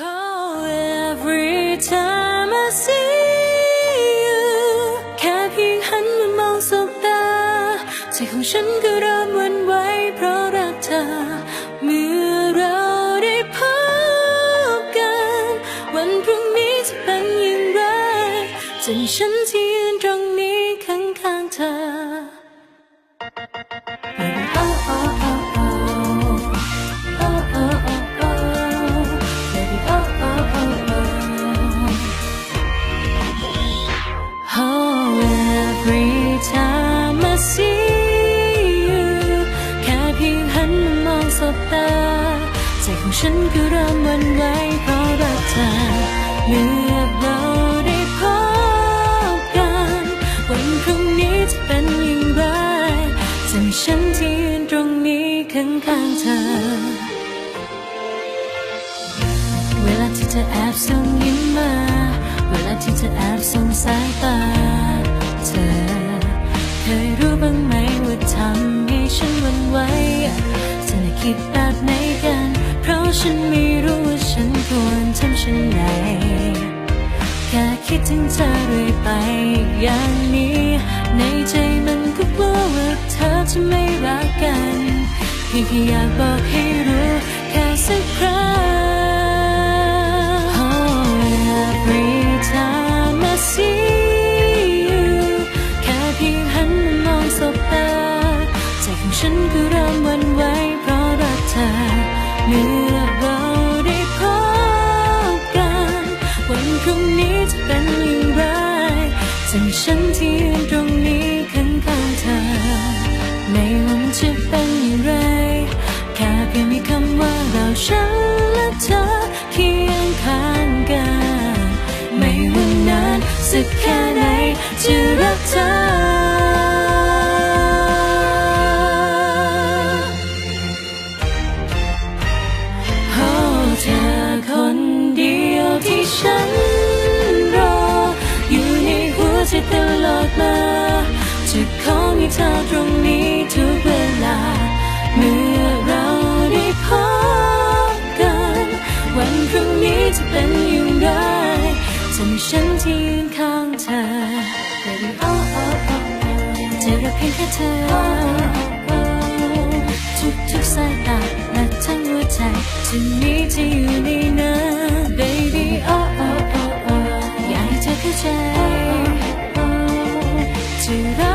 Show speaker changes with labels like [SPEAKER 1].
[SPEAKER 1] Oh, every time I see you แค่เพียงหันมามองสบตาใจของฉันก็เริ่มวันไหวเพราะรักเธอ เมื่อเราได้พบกัน วันพรุ่งนี้จะเป็นอย่างไรจนฉันที่ยืนตรงนี้ข้างๆเธอ ฉันก็เริ่มวันไหวเพราะรักเธอเมื่อเราได้พบกัน วันพรุ่งนี้จะเป็นอย่างไรจะมีฉันที่ยืนตรงนี้ข้างๆเธอ เวลาที่เธอแอบส่งยิ้มมา เวลาที่เธอแอบส่งสายตาเธอ เคยรู้บ้างไหมว่าทำให้ฉันวันไหวเธอน่ะคิดแบบไหนกัน ถึงเธอเรื่อยไปอย่างนี้ ในใจมันก็กลัวว่าเธอจะไม่รักกันเพียงแค่อยากบอกให้รู้แค่สักครั้ง พรุ่งนี้จะเป็นอย่างไรจะมีฉันที่ยืนตรงนี้ข้างๆเธอ ไม่ว่ามันจะเป็นอย่างไร แค่เพียงมีคำว่าเราฉันและเธอเคียงข้างกัน ไม่ว่านานสักแค่ไหนจะรักเธอโอ้เธอคนเดียวที่ฉัน อกมา จะขอมีเธอตรงนี้ทุกเวลา เมื่อเราได้พบกัน วันพรุ่งนี้จะเป็นอย่างไรจะมีฉันที่ยืนข้างเธอ Baby oh oh oh จะรักเพียงแค่เธอ ทุกทุกสายตาและทั้งหัวใจจะมีเธออยู่ในนั้น Baby oh oh oh oh อยากให้เธอเข้าใจ 你的